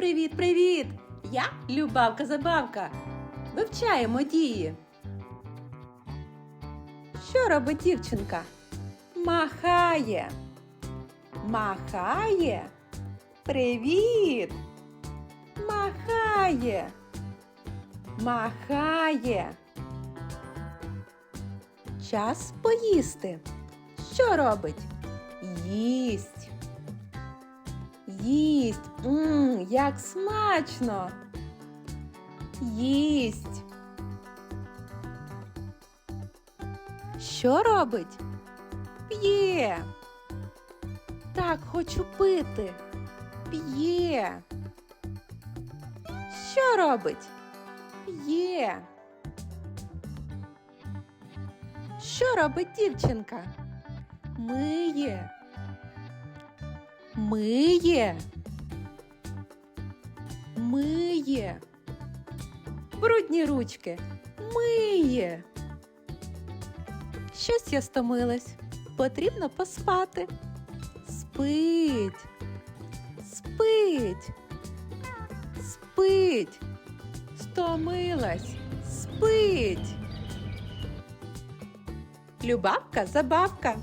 привіт, привіт! Я Любавка Забавка. Вивчаємо дії. Що робить дівчинка? Махає. Махає. Привіт. Махає. Махає. Час поїсти. Що робить? Їсть. Їсть. Як смачно. Їсть. Що робить? П'є. Так, хочу пити. П'є. Що робить? П'є. Що робить дівчинка? Миє. Миє. Миє. Брудні ручки. Миє. Щось я стомилась. Потрібно поспати. Спить. Спить. Спить. Стомилась. Спить. Любавка забавка.